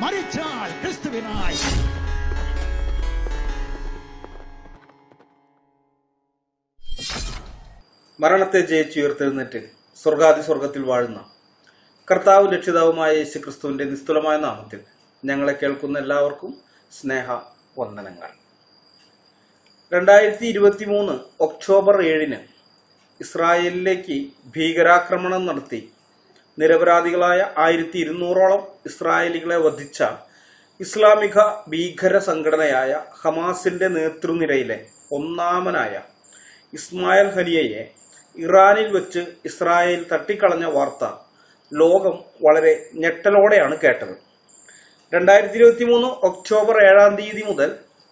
മരിച്ചാൽ ക്രിസ്തുവിനായി. മരണത്തെ ജയിച്ചുയർത്തെഴുന്നേറ്റ് സ്വർഗാതി സ്വർഗത്തിൽ വാഴുന്ന കർത്താവ് രക്ഷിതാവുമായ യേശു ക്രിസ്തുവിന്റെ നിസ്തുലമായ നാമത്തിൽ ഞങ്ങളെ കേൾക്കുന്ന എല്ലാവർക്കും സ്നേഹ വന്ദനങ്ങൾ. രണ്ടായിരത്തി ഇരുപത്തി മൂന്ന് ഒക്ടോബർ ഏഴിന് ഇസ്രായേലിലേക്ക് ഭീകരാക്രമണം നടത്തി നിരപരാധികളായ ആയിരത്തി ഇരുന്നൂറോളം ഇസ്രായേലികളെ വധിച്ച ഇസ്ലാമിക ഭീകര സംഘടനയായ ഹമാസിന്റെ നേതൃനിരയിലെ ഒന്നാമനായ ഇസ്മായിൽ ഹനിയയെ ഇറാനിൽ വെച്ച് ഇസ്രായേൽ തട്ടിക്കളഞ്ഞ വാർത്ത ലോകം വളരെ ഞെട്ടലോടെയാണ് കേട്ടത്. രണ്ടായിരത്തി ഇരുപത്തി മൂന്ന് ഒക്ടോബർ ഏഴാം തീയതി മുതൽ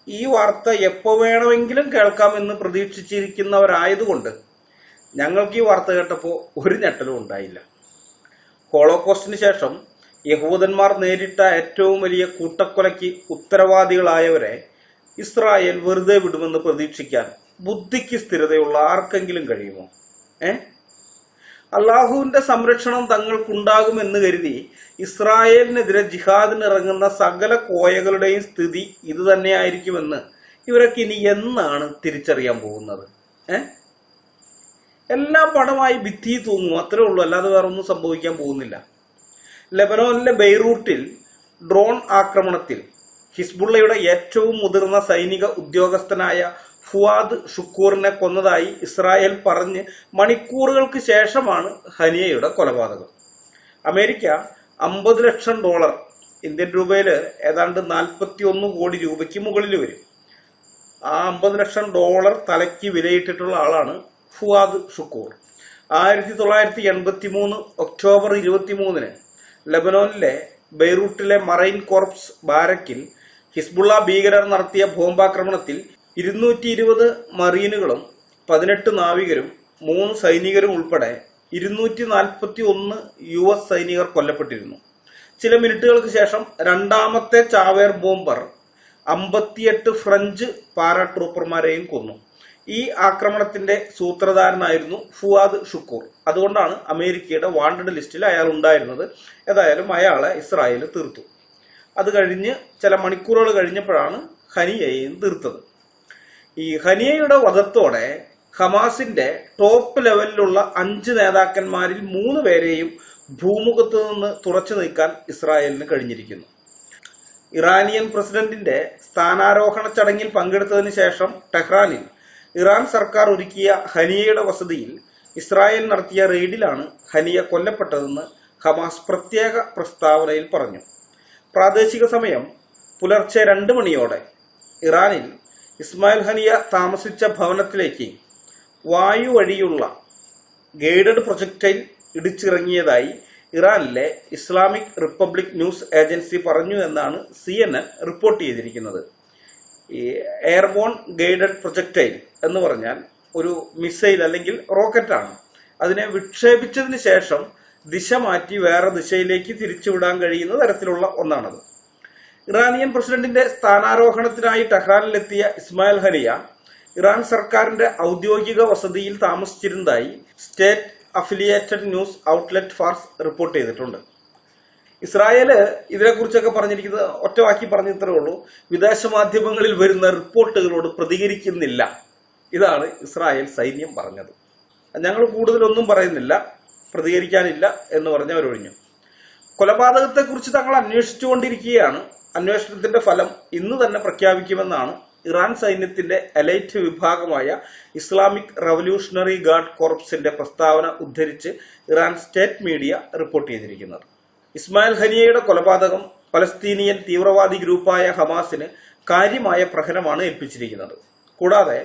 ഈ വാർത്ത എപ്പോൾ വേണമെങ്കിലും കേൾക്കാമെന്ന് പ്രതീക്ഷിച്ചിരിക്കുന്നവരായതുകൊണ്ട് ഞങ്ങൾക്ക് ഈ വാർത്ത കേട്ടപ്പോൾ ഒരു ഞെട്ടലും ഉണ്ടായില്ല. ഹോളോകോസ്റ്റിന് ശേഷം യഹൂദന്മാർ നേരിട്ട ഏറ്റവും വലിയ കൂട്ടക്കൊലയ്ക്ക് ഉത്തരവാദികളായവരെ ഇസ്രായേൽ വെറുതെ വിടുമെന്ന് പ്രതീക്ഷിക്കാൻ ബുദ്ധിക്ക് സ്ഥിരതയുള്ള ആർക്കെങ്കിലും കഴിയുമോ? ഏ? അള്ളാഹുവിന്റെ സംരക്ഷണം തങ്ങൾക്കുണ്ടാകുമെന്ന് കരുതി ഇസ്രായേലിനെതിരെ ജിഹാദിന് ഇറങ്ങുന്ന സകല കോയകളുടെയും സ്ഥിതി ഇത് തന്നെയായിരിക്കുമെന്ന് ഇവരൊക്കെ ഇനി എന്നാണ് തിരിച്ചറിയാൻ പോകുന്നത്? ഏ? എല്ലാം പടമായി ഭിത്തി തൂങ്ങും. അത്രേ ഉള്ളൂ. അല്ലാതെ വേറെ ഒന്നും സംഭവിക്കാൻ പോകുന്നില്ല. ലെബനോനിലെ ബെയ്റൂട്ടിൽ ഡ്രോൺ ആക്രമണത്തിൽ ഹിസ്ബുള്ളയുടെ ഏറ്റവും മുതിർന്ന സൈനിക ഉദ്യോഗസ്ഥനായ ഫുവാദ് ഷുക്കൂറിനെ കൊന്നതായി ഇസ്രായേൽ പറഞ്ഞ് മണിക്കൂറുകൾക്ക് ശേഷമാണ് ഹനിയയുടെ കൊലപാതകം. അമേരിക്ക അമ്പത് ലക്ഷം ഡോളർ ഇന്ത്യൻ രൂപയിൽ ഏതാണ്ട് നാൽപ്പത്തി ഒന്ന് കോടി രൂപയ്ക്ക് മുകളിൽ വരും. ആ അമ്പത് ലക്ഷം ഡോളർ തലയ്ക്ക് വിലയിട്ടിട്ടുള്ള ആളാണ് ഫുവാദ് ഷുക്കൂർ. ആയിരത്തി തൊള്ളായിരത്തി എൺപത്തി മൂന്ന് ഒക്ടോബർ ഇരുപത്തി മൂന്നിന് ലബനോനിലെ ബെയ്റൂട്ടിലെ മറൈൻ കോർപ്സ് ബാരക്കിൽ ഹിസ്ബുള്ള ഭീകരർ നടത്തിയ ബോംബാക്രമണത്തിൽ ഇരുന്നൂറ്റി ഇരുപത് മറീനുകളും പതിനെട്ട് നാവികരും മൂന്ന് സൈനികരും ഉൾപ്പെടെ ഇരുന്നൂറ്റി നാൽപ്പത്തി ഒന്ന് യു എസ് സൈനികർ കൊല്ലപ്പെട്ടിരുന്നു. ചില മിനിറ്റുകൾക്ക് ശേഷം രണ്ടാമത്തെ ചാവേർ ബോംബർ അമ്പത്തിയെട്ട് ഫ്രഞ്ച് പാരാട്രൂപ്പർമാരെയും കൊന്നു. ഈ ആക്രമണത്തിന്റെ സൂത്രധാരനായിരുന്നു ഫുവാദ് ഷുക്കൂർ. അതുകൊണ്ടാണ് അമേരിക്കയുടെ വാണ്ടഡ് ലിസ്റ്റിൽ അയാൾ ഉണ്ടായിരുന്നത്. ഏതായാലും അയാളെ ഇസ്രായേൽ തീർത്തു. അത് കഴിഞ്ഞ് ചില മണിക്കൂറുകൾ കഴിഞ്ഞപ്പോഴാണ് ഹനിയയെയും തീർത്തത്. ഈ ഹനിയയുടെ വധത്തോടെ ഹമാസിന്റെ ടോപ്പ് ലെവലിലുള്ള അഞ്ച് നേതാക്കന്മാരിൽ മൂന്ന് പേരെയും ഭൂമുഖത്ത് നിന്ന് തുറച്ചു നീക്കാൻ ഇസ്രായേലിന് കഴിഞ്ഞിരിക്കുന്നു. ഇറാനിയൻ പ്രസിഡന്റിന്റെ സ്ഥാനാരോഹണ ചടങ്ങിൽ പങ്കെടുത്തതിന് ശേഷം ടെഹ്റാനിൽ ഇറാൻ സർക്കാർ ഒരുക്കിയ ഹനിയയുടെ വസതിയിൽ ഇസ്രായേൽ നടത്തിയ റെയ്ഡിലാണ് ഹനിയ കൊല്ലപ്പെട്ടതെന്ന് ഹമാസ് പ്രത്യേക പ്രസ്താവനയിൽ പറഞ്ഞു. പ്രാദേശിക സമയം പുലർച്ചെ രണ്ട് മണിയോടെ ഇറാനിൽ ഇസ്മായിൽ ഹനിയ താമസിച്ച ഭവനത്തിലേക്ക് വായു വഴിയുള്ള ഗൈഡഡ് പ്രൊജക്ടൈൽ ഇടിച്ചിറങ്ങിയതായി ഇറാനിലെ ഇസ്ലാമിക് റിപ്പബ്ലിക് ന്യൂസ് ഏജൻസി പറഞ്ഞു എന്നാണ് സി റിപ്പോർട്ട് ചെയ്തിരിക്കുന്നത്. ഈ എയർബോൺ ഗൈഡഡ് പ്രൊജക്ടൈൽ എന്ന് പറഞ്ഞാൽ ഒരു മിസൈൽ അല്ലെങ്കിൽ റോക്കറ്റാണ്. അതിനെ വിക്ഷേപിച്ചതിന് ശേഷം ദിശ മാറ്റി വേറെ ദിശയിലേക്ക് തിരിച്ചുവിടാൻ കഴിയുന്ന തരത്തിലുള്ള ഒന്നാണത്. ഇറാനിയൻ പ്രസിഡന്റിന്റെ സ്ഥാനാരോഹണത്തിനായി ടെഹ്റാനിലെത്തിയ ഇസ്മായിൽ ഹനിയ ഇറാൻ സർക്കാരിന്റെ ഔദ്യോഗിക വസതിയിൽ താമസിച്ചിരുന്നതായി state affiliated news outlet Fars report ചെയ്തിട്ടുണ്ട്. ഇസ്രായേൽ ഇതിനെക്കുറിച്ചൊക്കെ പറഞ്ഞിരിക്കുന്നത് ഒറ്റ വാക്കി പറഞ്ഞു ഇത്രേ ഉള്ളൂ. വിദേശ മാധ്യമങ്ങളിൽ വരുന്ന റിപ്പോർട്ടുകളോട് പ്രതികരിക്കുന്നില്ല. ഇതാണ് ഇസ്രായേൽ സൈന്യം പറഞ്ഞത്. ഞങ്ങൾ കൂടുതലൊന്നും പറയുന്നില്ല പ്രതികരിക്കാനില്ല എന്ന് പറഞ്ഞ് അവരൊഴിഞ്ഞു കൊലപാതകത്തെക്കുറിച്ച് തങ്ങൾ അന്വേഷിച്ചുകൊണ്ടിരിക്കുകയാണ്. അന്വേഷണത്തിന്റെ ഫലം ഇന്ന് തന്നെ പ്രഖ്യാപിക്കുമെന്നാണ് ഇറാൻ സൈന്യത്തിന്റെ എലൈറ്റ് വിഭാഗമായ ഇസ്ലാമിക് റവല്യൂഷണറി ഗാർഡ് കോർപ്സിന്റെ പ്രസ്താവന ഉദ്ധരിച്ച് ഇറാൻ സ്റ്റേറ്റ് മീഡിയ റിപ്പോർട്ട് ചെയ്തിരിക്കുന്നത്. ഇസ്മായിൽ ഹനിയയുടെ കൊലപാതകം പലസ്തീനിയൻ തീവ്രവാദി ഗ്രൂപ്പായ ഹമാസിന് കാര്യമായ പ്രഹരമാണ് ഏൽപ്പിച്ചിരിക്കുന്നത്. കൂടാതെ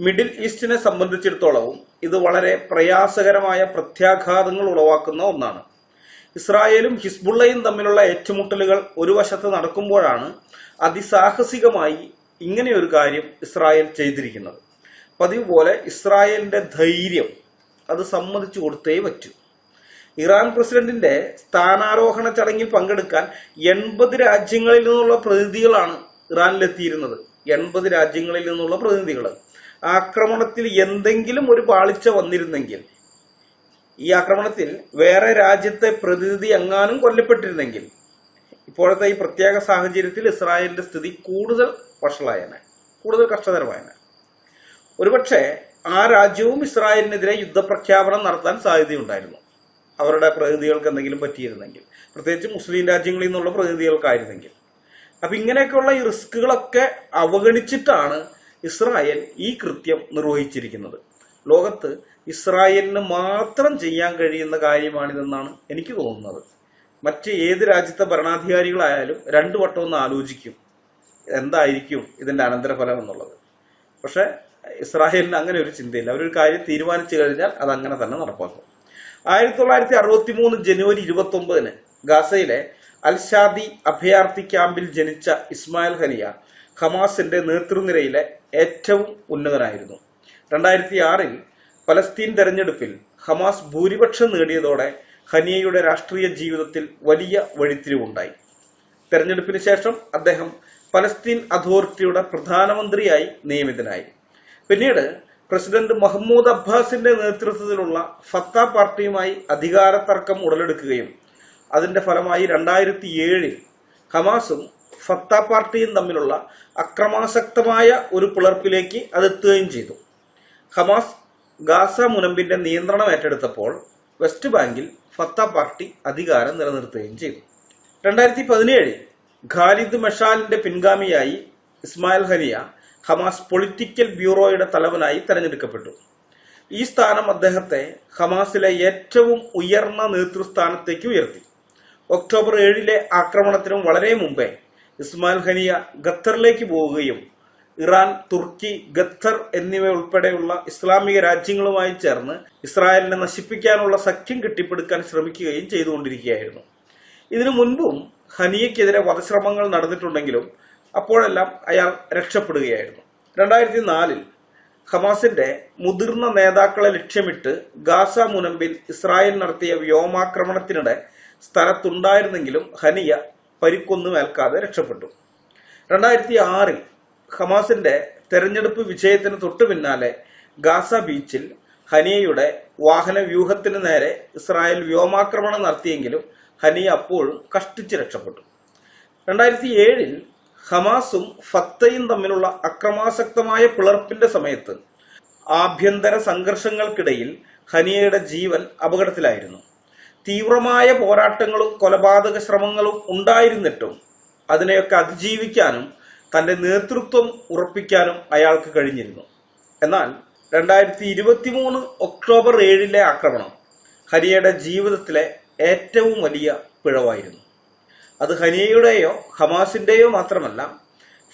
മിഡിൽ ഈസ്റ്റിനെ സംബന്ധിച്ചിടത്തോളവും ഇത് വളരെ പ്രയാസകരമായ പ്രത്യാഘാതങ്ങൾ ഉളവാക്കുന്ന ഒന്നാണ്. ഇസ്രായേലും ഹിസ്ബുള്ളയും തമ്മിലുള്ള ഏറ്റുമുട്ടലുകൾ ഒരു വശത്ത് നടക്കുമ്പോഴാണ് അതിസാഹസികമായി ഇങ്ങനെയൊരു കാര്യം ഇസ്രായേൽ ചെയ്തിരിക്കുന്നത്. പതിവ് പോലെ ഇസ്രായേലിന്റെ ധൈര്യം അത് സമ്മതിച്ചു കൊടുത്തേ പറ്റൂ. ഇറാൻ പ്രസിഡന്റിന്റെ സ്ഥാനാരോഹണ ചടങ്ങിൽ പങ്കെടുക്കാൻ എൺപത് രാജ്യങ്ങളിൽ നിന്നുള്ള പ്രതിനിധികളാണ് ഇറാനിലെത്തിയിരുന്നത്. എൺപത് രാജ്യങ്ങളിൽ നിന്നുള്ള പ്രതിനിധികൾ ആക്രമണത്തിൽ എന്തെങ്കിലും ഒരു പാളിച്ച വന്നിരുന്നെങ്കിൽ ഈ ആക്രമണത്തിൽ വേറെ രാജ്യത്തെ പ്രതിനിധി എങ്ങാനും കൊല്ലപ്പെട്ടിരുന്നെങ്കിൽ ഇപ്പോഴത്തെ ഈ പ്രത്യേക സാഹചര്യത്തിൽ ഇസ്രായേലിന്റെ സ്ഥിതി കൂടുതൽ വഷളായനെ കൂടുതൽ കഷ്ടതരമായനെ. ഒരുപക്ഷെ ആ രാജ്യവും ഇസ്രായേലിനെതിരെ യുദ്ധപ്രഖ്യാപനം നടത്താൻ സാധ്യതയുണ്ടായിരുന്നു. അവരുടെ പ്രതിനിധികൾക്ക് എന്തെങ്കിലും പറ്റിയിരുന്നെങ്കിൽ. പ്രത്യേകിച്ച് മുസ്ലിം രാജ്യങ്ങളിൽ നിന്നുള്ള പ്രതിനിധികൾക്കായിരുന്നെങ്കിൽ. അപ്പൊ ഇങ്ങനെയൊക്കെയുള്ള ഈ റിസ്കുകളൊക്കെ അവഗണിച്ചിട്ടാണ് ഇസ്രായേൽ ഈ കൃത്യം നിർവഹിച്ചിരിക്കുന്നത്. ലോകത്ത് ഇസ്രായേലിന് മാത്രം ചെയ്യാൻ കഴിയുന്ന കാര്യമാണിതെന്നാണ് എനിക്ക് തോന്നുന്നത്. മറ്റ് ഏത് രാജ്യത്തെ ഭരണാധികാരികളായാലും രണ്ടു വട്ടം ഒന്ന് ആലോചിക്കും. എന്തായിരിക്കും ഇതിന്റെ അനന്തരഫലം എന്നുള്ളത്. പക്ഷെ ഇസ്രായേലിന് അങ്ങനെ ഒരു ചിന്തയില്ല. അവരൊരു കാര്യം തീരുമാനിച്ചു കഴിഞ്ഞാൽ അത് അങ്ങനെ തന്നെ നടപ്പാക്കും. ആയിരത്തി തൊള്ളായിരത്തി അറുപത്തി മൂന്ന് ജനുവരി ഇരുപത്തി ഒമ്പതിന് ഗാസയിലെ അൽഷാദി അഭയാർത്ഥി ക്യാമ്പിൽ ജനിച്ച ഇസ്മായിൽ ഹനിയ ഹമാസിന്റെ നേതൃനിരയിലെ ഏറ്റവും ഉന്നതനായിരുന്നു. രണ്ടായിരത്തി ആറിൽ പലസ്തീൻ തെരഞ്ഞെടുപ്പിൽ ഹമാസ് ഭൂരിപക്ഷം നേടിയതോടെ ഹനിയയുടെ രാഷ്ട്രീയ ജീവിതത്തിൽ വലിയ വഴിത്തിരിവുണ്ടായി. തെരഞ്ഞെടുപ്പിന് ശേഷം അദ്ദേഹം പലസ്തീൻ അതോറിറ്റിയുടെ പ്രധാനമന്ത്രിയായി നിയമിതനായി. പിന്നീട് പ്രസിഡന്റ് മഹ്മൂദ് അബ്ബാസിന്റെ നേതൃത്വത്തിലുള്ള ഫത്ത പാർട്ടിയുമായി അധികാര തർക്കം ഉടലെടുക്കുകയും അതിന്റെ ഫലമായി രണ്ടായിരത്തി ഏഴിൽ ഹമാസും ഫത്ത പാർട്ടിയും തമ്മിലുള്ള അക്രമാസക്തമായ ഒരു പിളർപ്പിലേക്ക് അതെത്തുകയും ചെയ്തു. ഹമാസ് ഗാസ മുനമ്പിന്റെ നിയന്ത്രണം ഏറ്റെടുത്തപ്പോൾ വെസ്റ്റ് ബാങ്കിൽ ഫത്ത പാർട്ടി അധികാരം നിലനിർത്തുകയും ചെയ്തു. രണ്ടായിരത്തി പതിനേഴിൽ ഖാലിദ് മഷാലിന്റെ പിൻഗാമിയായി ഇസ്മായിൽ ഹനിയ ഹമാസ് പൊളിറ്റിക്കൽ ബ്യൂറോയുടെ തലവനായി തെരഞ്ഞെടുക്കപ്പെട്ടു. ഈ സ്ഥാനം അദ്ദേഹത്തെ ഹമാസിലെ ഏറ്റവും ഉയർന്ന നേതൃസ്ഥാനത്തേക്ക് ഉയർത്തി. ഒക്ടോബർ ഏഴിലെ ആക്രമണത്തിനും വളരെ മുമ്പേ ഇസ്മായിൽ ഹനിയ ഖത്തറിലേക്ക് പോവുകയും ഇറാൻ തുർക്കി ഖത്തർ എന്നിവ ഉൾപ്പെടെയുള്ള ഇസ്ലാമിക രാജ്യങ്ങളുമായി ചേർന്ന് ഇസ്രായേലിനെ നശിപ്പിക്കാനുള്ള സഖ്യം കെട്ടിപ്പടുക്കാൻ ശ്രമിക്കുകയും ചെയ്തുകൊണ്ടിരിക്കുകയായിരുന്നു. ഇതിനു മുൻപും ഹനിയക്കെതിരെ വധശ്രമങ്ങൾ നടന്നിട്ടുണ്ടെങ്കിലും അപ്പോഴെല്ലാം അയാൾ രക്ഷപ്പെടുകയായിരുന്നു. രണ്ടായിരത്തി നാലിൽ ഹമാസിന്റെ മുതിർന്ന നേതാക്കളെ ലക്ഷ്യമിട്ട് ഗാസ മുനമ്പിൽ ഇസ്രായേൽ നടത്തിയ വ്യോമാക്രമണത്തിനിടെ സ്ഥലത്തുണ്ടായിരുന്നെങ്കിലും ഹനിയ പരിക്കൊന്നുമേൽക്കാതെ രക്ഷപ്പെട്ടു. രണ്ടായിരത്തി ആറിൽ ഹമാസിന്റെ തെരഞ്ഞെടുപ്പ് വിജയത്തിന് തൊട്ടു പിന്നാലെ ഗാസ ബീച്ചിൽ ഹനിയയുടെ വാഹന വ്യൂഹത്തിന് നേരെ ഇസ്രായേൽ വ്യോമാക്രമണം നടത്തിയെങ്കിലും ഹനിയ അപ്പോഴും കഷ്ടിച്ച് രക്ഷപ്പെട്ടു. രണ്ടായിരത്തി ഏഴിൽ ഹമാസും ഫത്തയും തമ്മിലുള്ള അക്രമാസക്തമായ പിളർപ്പിന്റെ സമയത്ത് ആഭ്യന്തര സംഘർഷങ്ങൾക്കിടയിൽ ഹനിയയുടെ ജീവൻ അപകടത്തിലായിരുന്നു. തീവ്രമായ പോരാട്ടങ്ങളും കൊലപാതക ശ്രമങ്ങളും ഉണ്ടായിരുന്നിട്ടും അതിനെയൊക്കെ അതിജീവിക്കാനും തന്റെ നേതൃത്വം ഉറപ്പിക്കാനും അയാൾക്ക് കഴിഞ്ഞിരുന്നു. എന്നാൽ രണ്ടായിരത്തി ഇരുപത്തി മൂന്ന് ഒക്ടോബർ ഏഴിലെ ആക്രമണം ഹനിയയുടെ ജീവിതത്തിലെ ഏറ്റവും വലിയ പിഴവായിരുന്നു. അത് ഹനിയയുടെയോ ഹമാസിന്റെയോ മാത്രമല്ല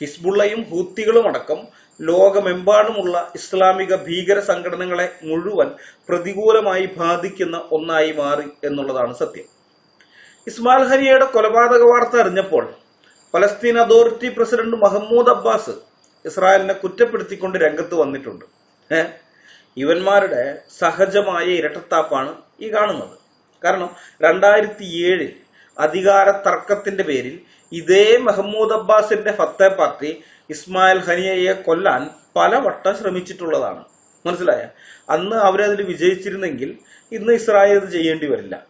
ഹിസ്ബുള്ളയും ഹൂത്തികളും അടക്കം ലോകമെമ്പാടുമുള്ള ഇസ്ലാമിക ഭീകര സംഘടനകളെ മുഴുവൻ പ്രതികൂലമായി ബാധിക്കുന്ന ഒന്നായി മാറി എന്നുള്ളതാണ് സത്യം. ഇസ്മാൽ ഹനിയയുടെ കൊലപാതക വാർത്ത അറിഞ്ഞപ്പോൾ Palestine authority president Mahmoud Abbas ഇസ്രായേലിനെ കുറ്റപ്പെടുത്തിക്കൊണ്ട് രംഗത്ത് വന്നിട്ടുണ്ട്. ഇവന്മാരുടെ സഹജമായ ഇരട്ടത്താപ്പാണ് ഈ കാണുന്നത്. കാരണം രണ്ടായിരത്തി ഏഴിൽ അധികാര തർക്കത്തിന്റെ പേരിൽ ഇതേ മെഹമ്മൂദ് അബ്ബാസിന്റെ ഫത്തെ പാർട്ടി ഇസ്മായിൽ ഹനിയയെ കൊല്ലാൻ പലവട്ടം ശ്രമിച്ചിട്ടുള്ളതാണ്. മനസ്സിലായ? അന്ന് അവരതിൽ വിജയിച്ചിരുന്നെങ്കിൽ ഇന്ന് ഇസ്രായേൽ ഇത് ചെയ്യേണ്ടി വരില്ല.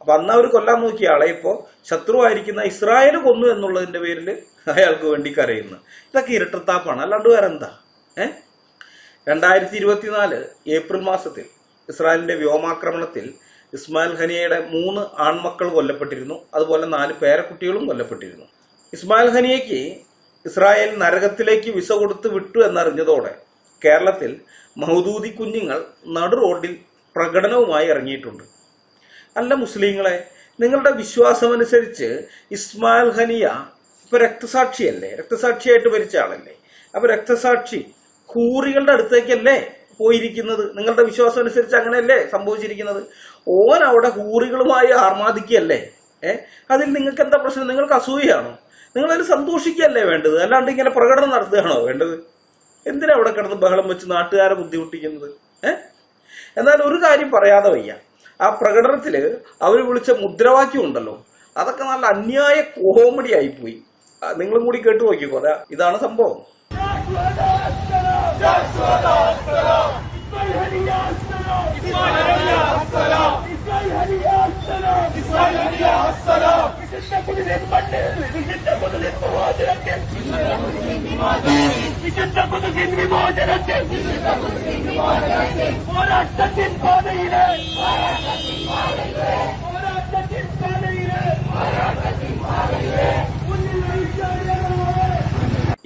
അപ്പൊ അന്ന് അവർ കൊല്ലാൻ നോക്കിയ ആളെ ഇപ്പോ ശത്രുവായിരിക്കുന്ന ഇസ്രായേൽ കൊന്നു എന്നുള്ളതിന്റെ പേരിൽ അയാൾക്ക് വേണ്ടി കരയുന്നു. ഇതൊക്കെ ഇരട്ടത്താപ്പാണ്. അല്ലാണ്ട് വേറെ എന്താ ഏ? രണ്ടായിരത്തി ഇരുപത്തിനാല് ഏപ്രിൽ മാസത്തിൽ ഇസ്രായേലിന്റെ വ്യോമാക്രമണത്തിൽ ഇസ്മായിൽ ഹനിയയുടെ മൂന്ന് ആൺമക്കൾ കൊല്ലപ്പെട്ടിരുന്നു. അതുപോലെ നാല് പേരക്കുട്ടികളും കൊല്ലപ്പെട്ടിരുന്നു. ഇസ്മായിൽ ഹനിയയ്ക്ക് ഇസ്രായേൽ നരകത്തിലേക്ക് വിസ കൊടുത്ത് വിട്ടു എന്നറിഞ്ഞതോടെ കേരളത്തിൽ മഹദൂദി കുഞ്ഞുങ്ങൾ നടു റോഡിൽ പ്രകടനവുമായി ഇറങ്ങിയിട്ടുണ്ട്. അല്ല മുസ്ലിങ്ങളെ നിങ്ങളുടെ വിശ്വാസമനുസരിച്ച് ഇസ്മായിൽ ഹനിയ ഇപ്പൊ രക്തസാക്ഷിയല്ലേ? രക്തസാക്ഷിയായിട്ട് മരിച്ച ആളല്ലേ? അപ്പൊ രക്തസാക്ഷി ഹൂറികളുടെ അടുത്തേക്കല്ലേ പോയിരിക്കുന്നത്. നിങ്ങളുടെ വിശ്വാസം അനുസരിച്ച് അങ്ങനെയല്ലേ സംഭവിച്ചിരിക്കുന്നത്? ഓൻ അവിടെ ഹൂറികളുമായി ആർമാദിക്കുകയല്ലേ? ഏ? അതിൽ നിങ്ങൾക്ക് എന്താ പ്രശ്നം? നിങ്ങൾക്ക് അസൂയാണോ നിങ്ങളതിൽ സന്തോഷിക്കുകയല്ലേ വേണ്ടത്? അല്ലാണ്ട് ഇങ്ങനെ പ്രകടനം നടത്തുകയാണോ വേണ്ടത്? എന്തിനാ അവിടെ കിടന്ന് ബഹളം വെച്ച് നാട്ടുകാരെ ബുദ്ധിമുട്ടിക്കുന്നത്? ഏ? എന്നാൽ ഒരു കാര്യം പറയാതെ വയ്യ. ആ പ്രകടനത്തിൽ അവർ വിളിച്ച മുദ്രാവാക്യം ഉണ്ടല്ലോ. അതൊക്കെ നല്ല അന്യായ കോമഡി ആയിപ്പോയി. നിങ്ങളും കൂടി കേട്ടു നോക്കിക്കോ. ഇതാണ് സംഭവം. We should not put the same remote in a case. We should not put the same remote in a case. We should not put the same remote in a case. We should not put the same remote in a case.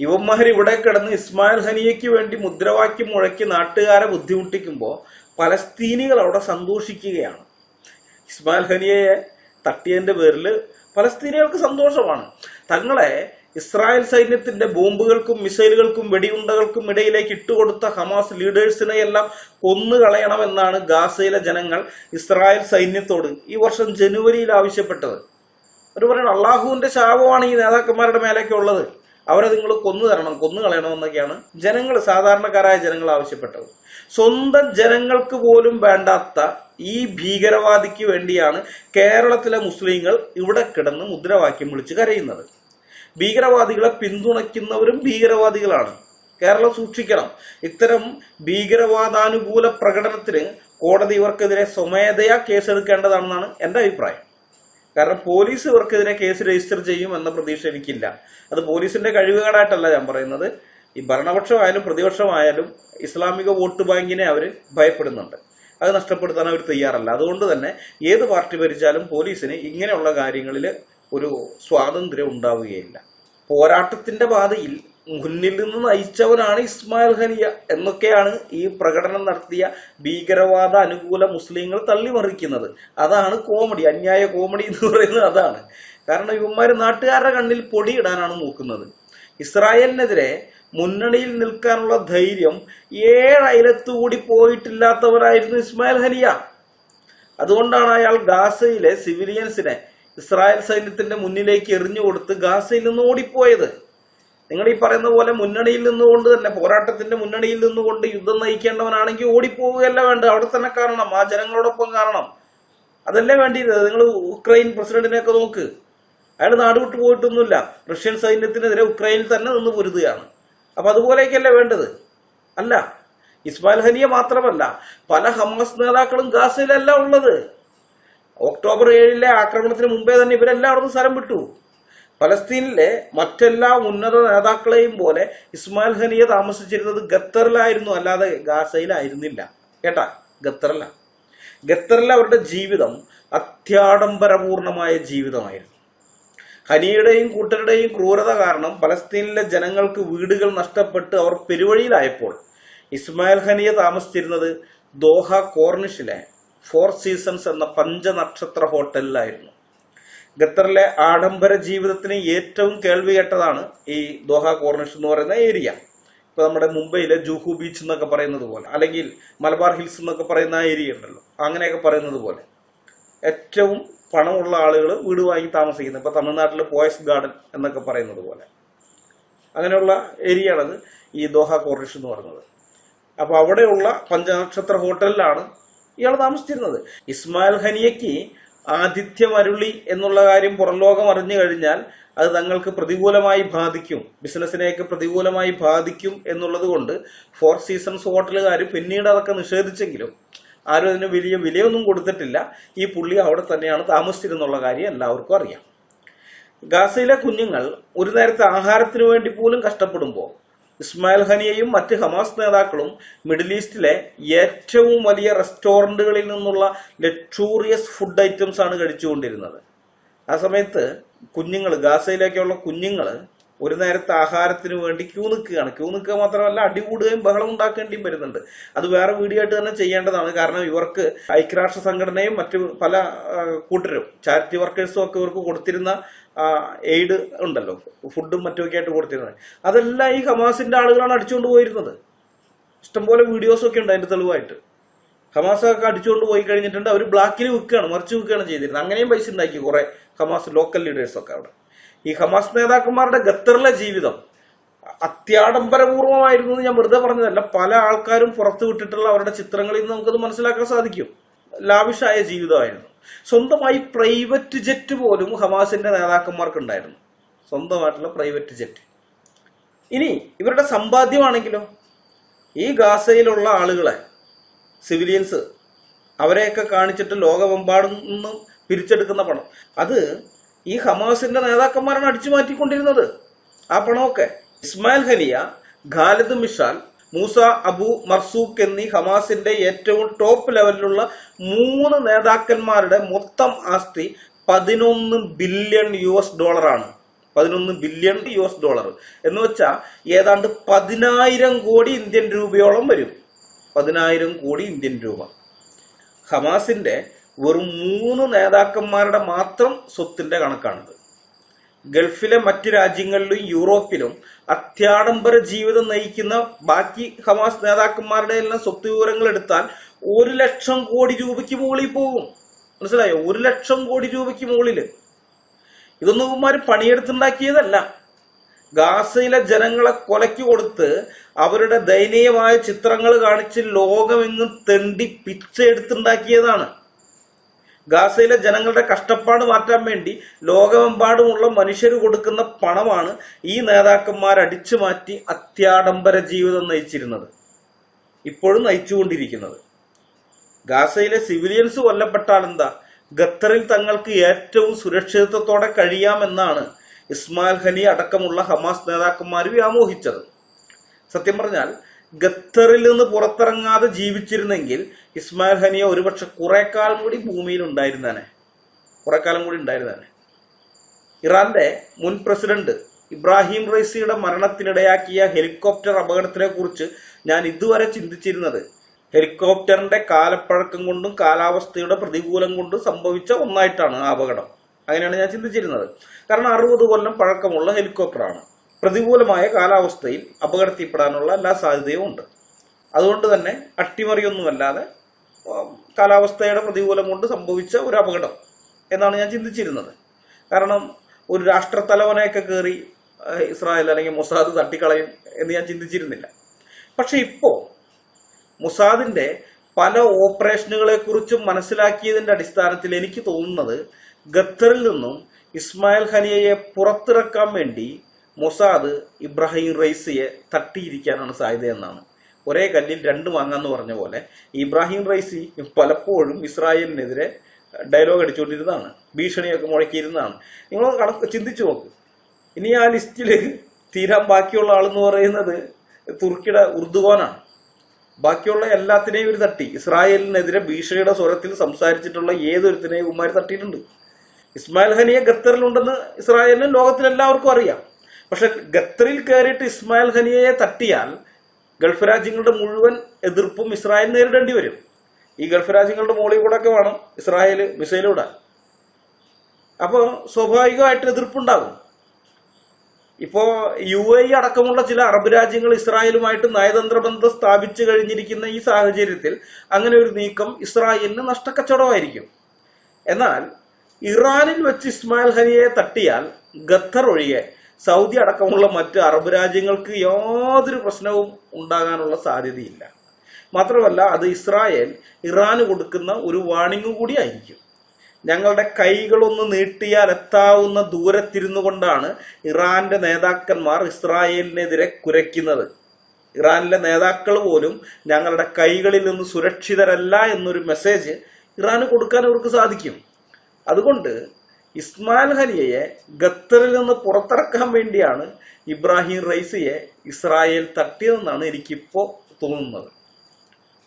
ഇവന്മാർ ഇവിടെ കിടന്ന് ഇസ്മായിൽ ഹനിയയ്ക്ക് വേണ്ടി മുദ്രാവാക്യം മുഴക്കി നാട്ടുകാരെ ബുദ്ധിമുട്ടിക്കുമ്പോൾ പലസ്തീനികൾ അവിടെ സന്തോഷിക്കുകയാണ്. ഇസ്മായിൽ ഹനിയയെ തട്ടിയതിന്റെ പേരിൽ പലസ്തീനികൾക്ക് സന്തോഷമാണ്. തങ്ങളെ ഇസ്രായേൽ സൈന്യത്തിന്റെ ബോംബുകൾക്കും മിസൈലുകൾക്കും വെടിയുണ്ടകൾക്കും ഇടയിലേക്ക് ഇട്ടുകൊടുത്ത ഹമാസ് ലീഡേഴ്സിനെ എല്ലാം കൊന്നുകളയണമെന്നാണ് ഗാസയിലെ ജനങ്ങൾ ഇസ്രായേൽ സൈന്യത്തോട് ഈ വർഷം ജനുവരിയിൽ ആവശ്യപ്പെട്ടത്. അവർ പറയണം അള്ളാഹുവിന്റെ ശാപമാണ് ഈ നേതാക്കന്മാരുടെ മേലേക്ക് ഉള്ളത്. അവരെ നിങ്ങൾ കൊന്നു തരണം കൊന്നു കളയണമെന്നൊക്കെയാണ് ജനങ്ങൾ സാധാരണക്കാരായ ജനങ്ങൾ ആവശ്യപ്പെട്ടത്. സ്വന്തം ജനങ്ങൾക്ക് പോലും വേണ്ടാത്ത ഈ ഭീകരവാദിക്ക് വേണ്ടിയാണ് കേരളത്തിലെ മുസ്ലിങ്ങൾ ഇവിടെ കിടന്ന് മുദ്രാവാക്യം വിളിച്ച് കരയുന്നത്. ഭീകരവാദികളെ പിന്തുണയ്ക്കുന്നവരും ഭീകരവാദികളാണ്. കേരളം സൂക്ഷിക്കണം. ഇത്തരം ഭീകരവാദാനുകൂല പ്രകടനത്തിന് കോടതി ഇവർക്കെതിരെ സ്വമേധയാ കേസെടുക്കേണ്ടതാണെന്നാണ് എന്റെ അഭിപ്രായം. കാരണം പോലീസ് ഇവർക്കെതിരെ കേസ് രജിസ്റ്റർ ചെയ്യും എന്ന പ്രതീക്ഷ എനിക്കില്ല. അത് പോലീസിന്റെ കഴിവുകേടായിട്ടല്ല ഞാൻ പറയുന്നത്. ഈ ഭരണപക്ഷമായാലും പ്രതിപക്ഷമായാലും ഇസ്ലാമിക വോട്ട് ബാങ്കിനെ അവർ ഭയപ്പെടുന്നുണ്ട്. അത് നഷ്ടപ്പെടുത്താൻ അവർ തയ്യാറല്ല. അതുകൊണ്ട് തന്നെ ഏത് പാർട്ടി ഭരിച്ചാലും പോലീസിന് ഇങ്ങനെയുള്ള കാര്യങ്ങളിൽ ഒരു സ്വാതന്ത്ര്യം ഉണ്ടാവുകയില്ല. പോരാട്ടത്തിന്റെ പാതയിൽ മുന്നിൽ നിന്ന് നയിച്ചവനാണ് ഇസ്മായിൽ ഹനിയ എന്നൊക്കെയാണ് ഈ പ്രകടനം നടത്തിയ ഭീകരവാദ അനുകൂല മുസ്ലിങ്ങൾ തള്ളിമറിക്കുന്നത്. അതാണ് കോമഡി അന്യായ കോമഡി എന്ന് പറയുന്നത് അതാണ്. കാരണം ഇവന്മാർ നാട്ടുകാരുടെ കണ്ണിൽ പൊടിയിടാനാണ് നോക്കുന്നത്. ഇസ്രായേലിനെതിരെ മുന്നണിയിൽ നിൽക്കാനുള്ള ധൈര്യം ഏഴ് അയലത്തുകൂടി പോയിട്ടില്ലാത്തവരായിരുന്നു ഇസ്മായിൽ ഹനിയ അതുകൊണ്ടാണ് അയാൾ ഗാസയിലെ സിവിലിയൻസിനെ ഇസ്രായേൽ സൈന്യത്തിന്റെ മുന്നിലേക്ക് എറിഞ്ഞു കൊടുത്ത് ഗാസയിൽ നിന്ന് ഓടിപ്പോയത്. നിങ്ങൾ ഈ പറയുന്ന പോലെ മുന്നണിയിൽ നിന്നുകൊണ്ട് തന്നെ പോരാട്ടത്തിന്റെ മുന്നണിയിൽ നിന്നുകൊണ്ട് യുദ്ധം നയിക്കേണ്ടവനാണെങ്കിൽ ഓടിപ്പോവുകയല്ല വേണ്ട അവിടെ തന്നെ കാരണം ആ ജനങ്ങളോടൊപ്പം കാരണം. അതല്ലേ വേണ്ടിയിരുന്നത് നിങ്ങൾ ഉക്രൈൻ പ്രസിഡന്റിനെയൊക്കെ നോക്ക്. അയാൾ നാട് വിട്ടു പോയിട്ടൊന്നുമില്ല. റഷ്യൻ സൈന്യത്തിനെതിരെ ഉക്രൈനിൽ തന്നെ നിന്ന് പൊരുതുകയാണ്. അപ്പൊ അതുപോലെയൊക്കെയല്ലേ വേണ്ടത്? അല്ല. ഇസ്മായിൽ ഹനിയ മാത്രമല്ല പല ഹമാസ് നേതാക്കളും ഗാസയിലല്ല ഉള്ളത്. ഒക്ടോബർ ഏഴിലെ ആക്രമണത്തിന് മുമ്പേ തന്നെ ഇവരെല്ലാം അവിടുന്ന് സ്ഥലം വിട്ടു. ഫലസ്തീനിലെ മറ്റെല്ലാ ഉന്നത നേതാക്കളെയും പോലെ ഇസ്മായിൽ ഹനിയ താമസിച്ചിരുന്നത് ഖത്തറിലായിരുന്നു അല്ലാതെ ഗാസയിലായിരുന്നില്ല. കേട്ടാ? ഖത്തറില. ഖത്തറിലെ അവരുടെ ജീവിതം അത്യാഡംബരപൂർണമായ ജീവിതമായിരുന്നു. ഹനിയുടെയും കൂട്ടരുടെയും ക്രൂരത കാരണം പലസ്തീനിലെ ജനങ്ങൾക്ക് വീടുകൾ നഷ്ടപ്പെട്ട് അവർ പെരുവഴിയിലായപ്പോൾ ഇസ്മായിൽ ഹനിയ താമസിച്ചിരുന്നത് ദോഹ കോർണിഷിലെ ഫോർ സീസൺസ് എന്ന പഞ്ചനക്ഷത്ര ഹോട്ടലിലായിരുന്നു. ഖത്തറിലെ ആഡംബര ജീവിതത്തിന് ഏറ്റവും കേൾവി കേട്ടതാണ് ഈ ദോഹ കോർണിഷ് എന്ന് പറയുന്ന ഏരിയ. ഇപ്പൊ നമ്മുടെ മുംബൈയിലെ ജൂഹു ബീച്ച് എന്നൊക്കെ പറയുന്നത് പോലെ അല്ലെങ്കിൽ മലബാർ ഹിൽസ് എന്നൊക്കെ പറയുന്ന ഏരിയ ഉണ്ടല്ലോ അങ്ങനെയൊക്കെ പറയുന്നത് പോലെ. ഏറ്റവും പണമുള്ള ആളുകൾ വീട് വാങ്ങി താമസിക്കുന്നത് ഇപ്പൊ തമിഴ്നാട്ടിലെ പോയസ് ഗാർഡൻ എന്നൊക്കെ പറയുന്നത് പോലെ. അങ്ങനെയുള്ള ഏരിയയാണത് ഈ ദോഹ കോർണിഷ് എന്ന് പറയുന്നത്. അപ്പൊ അവിടെയുള്ള പഞ്ചനക്ഷത്ര ഹോട്ടലിലാണ് ഇയാൾ താമസിച്ചിരുന്നത്. ഇസ്മായിൽ ഹനിയയ്ക്ക് ആതിഥ്യം അരുളി എന്നുള്ള കാര്യം പുറം ലോകം അറിഞ്ഞു കഴിഞ്ഞാൽ അത് തങ്ങൾക്ക് പ്രതികൂലമായി ബാധിക്കും. ബിസിനസ്സിനെയൊക്കെ പ്രതികൂലമായി ബാധിക്കും എന്നുള്ളത് കൊണ്ട് ഫോർ സീസൺസ് ഹോട്ടലുകാർ പിന്നീട് അതൊക്കെ നിഷേധിച്ചെങ്കിലും ആരും അതിന് വലിയ വിലയൊന്നും കൊടുത്തിട്ടില്ല. ഈ പുള്ളി അവിടെ തന്നെയാണ് താമസിച്ചിരുന്നുള്ള കാര്യം എല്ലാവർക്കും അറിയാം. ഗാസയിലെ കുഞ്ഞുങ്ങൾ ഒരു നേരത്തെ ആഹാരത്തിന് വേണ്ടി പോലും കഷ്ടപ്പെടുമ്പോൾ ഇസ്മായിൽ ഹനിയയും മറ്റ് ഹമാസ് നേതാക്കളും മിഡിൽ ഈസ്റ്റിലെ ഏറ്റവും വലിയ റെസ്റ്റോറന്റുകളിൽ നിന്നുള്ള ലക്ഷൂറിയസ് ഫുഡ് ഐറ്റംസ് ആണ് കഴിച്ചുകൊണ്ടിരുന്നത്. ആ സമയത്ത് കുഞ്ഞുങ്ങൾ ഗാസയിലേക്കുള്ള കുഞ്ഞുങ്ങൾ ഒരു നേരത്തെ ആഹാരത്തിന് വേണ്ടി ക്യൂ നിൽക്കുകയാണ്. ക്യൂ നിൽക്കുക മാത്രമല്ല അടികൂടുകയും ബഹളം ഉണ്ടാക്കേണ്ടിയും വരുന്നുണ്ട്. അത് വേറെ വീഡിയോ ആയിട്ട് തന്നെ ചെയ്യേണ്ടതാണ്. കാരണം ഇവർക്ക് ഐക്യരാഷ്ട്ര സംഘടനയും മറ്റു പല കൂട്ടരും ചാരിറ്റി വർക്കേഴ്സും ഒക്കെ ഇവർക്ക് കൊടുത്തിരുന്ന എയ്ഡ് ഉണ്ടല്ലോ. ഫുഡും മറ്റുമൊക്കെ ആയിട്ട് കൊടുത്തിരുന്നത്. അതെല്ലാം ഈ ഹമാസിന്റെ ആളുകളാണ് അടിച്ചുകൊണ്ട് പോയിരുന്നത്. ഇഷ്ടംപോലെ വീഡിയോസൊക്കെ ഉണ്ട് അതിന്റെ തെളിവായിട്ട്. ഹമാസ് ഒക്കെ അടിച്ചുകൊണ്ട് പോയി കഴിഞ്ഞിട്ടുണ്ട്. അവർ ബ്ലാക്കിൽ വിൽക്കുകയാണ് മറിച്ച് വിൽക്കുകയാണ് ചെയ്തിരുന്നത്. അങ്ങനെയും പൈസ ഉണ്ടാക്കി കുറെ ഹമാസ് ലോക്കൽ ലീഡേഴ്സൊക്കെ അവിടെ. ഈ ഹമാസ് നേതാക്കന്മാരുടെ ഖത്തറിലെ ജീവിതം അത്യാഡംബരപൂർവമായിരുന്നു എന്ന് ഞാൻ വെറുതെ പറഞ്ഞതല്ല. പല ആൾക്കാരും പുറത്തു വിട്ടിട്ടുള്ള അവരുടെ ചിത്രങ്ങളിൽ നിന്ന് നമുക്കത് മനസ്സിലാക്കാൻ സാധിക്കും. ലാവിഷായ ജീവിതമായിരുന്നു. സ്വന്തമായി പ്രൈവറ്റ് ജെറ്റ് പോലും ഹമാസിന്റെ നേതാക്കന്മാർക്ക് ഉണ്ടായിരുന്നു സ്വന്തമായിട്ടുള്ള പ്രൈവറ്റ് ജെറ്റ് ഇനി ഇവരുടെ സമ്പാദ്യമാണെങ്കിലോ? ഈ ഗാസയിലുള്ള ആളുകളെ സിവിലിയൻസ് അവരെയൊക്കെ കാണിച്ചിട്ട് ലോകമെമ്പാടും പിരിച്ചെടുക്കുന്ന പണം. അത് ഈ ഹമാസിന്റെ നേതാക്കന്മാരാണ് അടിച്ചു മാറ്റിക്കൊണ്ടിരുന്നത്. ആ പണമൊക്കെ Ismail Haniyeh Khaled Mashal Musa Abu Marzouk എന്നീ ഹമാസിന്റെ ഏറ്റവും ടോപ്പ് ലെവലിലുള്ള മൂന്ന് നേതാക്കന്മാരുടെ മൊത്തം ആസ്തി പതിനൊന്ന് ബില്യൺ യു എസ് ഡോളറാണ്. പതിനൊന്ന് ബില്യൺ യു എസ് ഡോളർ. എന്ന് വെച്ചാൽ ഏതാണ്ട് പതിനായിരം കോടി ഇന്ത്യൻ രൂപയോളം വരും. പതിനായിരം കോടി ഇന്ത്യൻ രൂപ. ഹമാസിന്റെ വെറും മൂന്ന് നേതാക്കന്മാരുടെ മാത്രം സ്വത്തിന്റെ കണക്കാണിത്. ഗൾഫിലെ മറ്റ് രാജ്യങ്ങളിലും യൂറോപ്പിലും അത്യാഡംബര ജീവിതം നയിക്കുന്ന ബാക്കി ഹമാസ് നേതാക്കന്മാരുടെ എല്ലാം സ്വത്ത് വിവരങ്ങൾ എടുത്താൽ ഒരു ലക്ഷം കോടി രൂപയ്ക്ക് മുകളിൽ പോകും. മനസ്സിലായോ? ഒരു ലക്ഷം കോടി രൂപയ്ക്ക് മുകളിൽ ഇതൊന്നും ഇവന്മാർ പണിയെടുത്തുണ്ടാക്കിയതല്ല. ഗാസയിലെ ജനങ്ങളെ കൊലയ്ക്ക് കൊടുത്ത് അവരുടെ ദയനീയമായ ചിത്രങ്ങൾ കാണിച്ച് ലോകമെങ്ങും തെണ്ടി പിച്ചെടുത്തുണ്ടാക്കിയതാണ്. ഗാസയിലെ ജനങ്ങളുടെ കഷ്ടപ്പാട് മാറ്റാൻ വേണ്ടി ലോകമെമ്പാടുമുള്ള മനുഷ്യർ കൊടുക്കുന്ന പണമാണ് ഈ നേതാക്കന്മാർ അടിച്ചു മാറ്റി അത്യാഡംബര ജീവിതം നയിച്ചിരുന്നത്. ഇപ്പോഴും നയിച്ചുകൊണ്ടിരിക്കുന്നത്. ഗാസയിലെ സിവിലിയൻസ് കൊല്ലപ്പെട്ടാൽ എന്താ ഖത്തറിൽ തങ്ങൾക്ക് ഏറ്റവും സുരക്ഷിതത്വത്തോടെ കഴിയാമെന്നാണ് ഇസ്മായിൽ ഖനി അടക്കമുള്ള ഹമാസ് നേതാക്കന്മാർ വ്യാമോഹിച്ചത്. സത്യം പറഞ്ഞാൽ ഖത്തറിൽ നിന്ന് പുറത്തിറങ്ങാതെ ജീവിച്ചിരുന്നെങ്കിൽ ഇസ്മായിൽ ഹനിയ ഒരുപക്ഷെ കുറെ കാലം കൂടി ഭൂമിയിൽ ഉണ്ടായിരുന്നേനെ. കുറെ കാലം കൂടി ഉണ്ടായിരുന്നേനെ. ഇറാന്റെ മുൻ പ്രസിഡന്റ് ഇബ്രാഹിം റൈസിയുടെ മരണത്തിനിടയാക്കിയ ഹെലികോപ്റ്റർ അപകടത്തിനെ കുറിച്ച് ഞാൻ ഇതുവരെ ചിന്തിച്ചിരുന്നത്. ഹെലികോപ്റ്ററിന്റെ കാലപ്പഴക്കം കൊണ്ടും കാലാവസ്ഥയുടെ പ്രതികൂലം കൊണ്ടും സംഭവിച്ച ഒന്നായിട്ടാണ് ആ അപകടം. അങ്ങനെയാണ് ഞാൻ ചിന്തിച്ചിരുന്നത്. കാരണം അറുപത് കൊല്ലം പഴക്കമുള്ള ഹെലികോപ്റ്ററാണ്. പ്രതികൂലമായ കാലാവസ്ഥയിൽ അപകടത്തിൽപ്പെടാനുള്ള എല്ലാ സാധ്യതയും ഉണ്ട്. അതുകൊണ്ട് തന്നെ അട്ടിമറിയൊന്നുമല്ലാതെ കാലാവസ്ഥയുടെ പ്രതികൂലം കൊണ്ട് സംഭവിച്ച ഒരു അപകടം എന്നാണ് ഞാൻ ചിന്തിച്ചിരുന്നത്. കാരണം ഒരു രാഷ്ട്രത്തലവനെയൊക്കെ കയറി ഇസ്രായേൽ അല്ലെങ്കിൽ മൊസാദ് തട്ടിക്കളയും എന്ന് ഞാൻ ചിന്തിച്ചിരുന്നില്ല. പക്ഷെ ഇപ്പോൾ മൊസാദിന്റെ പല ഓപ്പറേഷനുകളെ കുറിച്ചും മനസ്സിലാക്കിയതിന്റെ അടിസ്ഥാനത്തിൽ എനിക്ക് തോന്നുന്നത് ഖത്തറിൽ നിന്നും ഇസ്മായിൽ ഖനിയയെ പുറത്തിറക്കാൻ വേണ്ടി മൊസാദ് ഇബ്രാഹിം റൈസിയെ തട്ടിയിരിക്കാനാണ് സാധ്യത എന്നാണ്. ഒരേ കല്ലിൽ രണ്ട് വാങ്ങാന്ന് പറഞ്ഞ പോലെ ഇബ്രാഹിം റൈസി പലപ്പോഴും ഇസ്രായേലിനെതിരെ ഡയലോഗ് അടിച്ചുകൊണ്ടിരുന്നതാണ്. ഭീഷണിയൊക്കെ മുഴക്കിയിരുന്നതാണ്. നിങ്ങൾ കണക്ക് ചിന്തിച്ചു നോക്ക്. ഇനി ആ ലിസ്റ്റിൽ തീരാൻ ബാക്കിയുള്ള ആളെന്ന് പറയുന്നത് തുർക്കിയുടെ ഉർദുവാനാണ് ബാക്കിയുള്ള എല്ലാത്തിനെയും ഇവർ തട്ടി. ഇസ്രായേലിനെതിരെ ഭീഷണിയുടെ സ്വരത്തിൽ സംസാരിച്ചിട്ടുള്ള ഏതൊരുത്തിനെയും ഉമ്മാർ തട്ടിയിട്ടുണ്ട്. ഇസ്മായിൽ ഹനിയെ ഖത്തറിലുണ്ടെന്ന് ഇസ്രായേലിനും ലോകത്തിലെല്ലാവർക്കും അറിയാം. പക്ഷെ ഖത്തറിൽ കയറിയിട്ട് ഇസ്മായിൽ ഹനിയയെ തട്ടിയാൽ ഗൾഫ് രാജ്യങ്ങളുടെ മുഴുവൻ എതിർപ്പും ഇസ്രായേൽ നേരിടേണ്ടി വരും. ഈ ഗൾഫ് രാജ്യങ്ങളുടെ മുകളിൽ കൂടെ ഒക്കെ വേണം ഇസ്രായേൽ മിസൈൽ വിടാൻ. അപ്പോൾ സ്വാഭാവികമായിട്ട് എതിർപ്പുണ്ടാകും. ഇപ്പോ യു എ അടക്കമുള്ള ചില അറബ് രാജ്യങ്ങൾ ഇസ്രായേലുമായിട്ട് നയതന്ത്ര ബന്ധം സ്ഥാപിച്ചു കഴിഞ്ഞിരിക്കുന്ന ഈ സാഹചര്യത്തിൽ അങ്ങനെ ഒരു നീക്കം ഇസ്രായേലിന് നഷ്ടക്കച്ചവടമായിരിക്കും. എന്നാൽ ഇറാനിൽ വെച്ച് ഇസ്മായിൽ ഹനിയെ തട്ടിയാൽ ഖത്തർ ഒഴികെ സൗദി അടക്കമുള്ള മറ്റ് അറബ് രാജ്യങ്ങൾക്ക് യാതൊരു പ്രശ്നവും ഉണ്ടാകാനുള്ള സാധ്യതയില്ല. മാത്രമല്ല അത് ഇസ്രായേൽ ഇറാന് കൊടുക്കുന്ന ഒരു വാണിംഗ് കൂടി ആയിരിക്കും. ഞങ്ങളുടെ കൈകളൊന്ന് നീട്ടിയാൽ എത്താവുന്ന ദൂരത്തിരുന്നു കൊണ്ടാണ് ഇറാന്റെ നേതാക്കന്മാർ ഇസ്രായേലിനെതിരെ കുരയ്ക്കുന്നത്. ഇറാനിലെ നേതാക്കൾ പോലും ഞങ്ങളുടെ കൈകളിൽ നിന്ന് സുരക്ഷിതരല്ല എന്നൊരു മെസ്സേജ് ഇറാന് കൊടുക്കാൻ അവർക്ക് സാധിക്കും. അതുകൊണ്ട് ഇസ്മായിൽ ഹനിയയെ ഖത്തറിൽ നിന്ന് പുറത്തിറക്കാൻ വേണ്ടിയാണ് ഇബ്രാഹിം റൈസിയെ ഇസ്രായേൽ തട്ടിയതെന്നാണ് എനിക്കിപ്പോ തോന്നുന്നത്.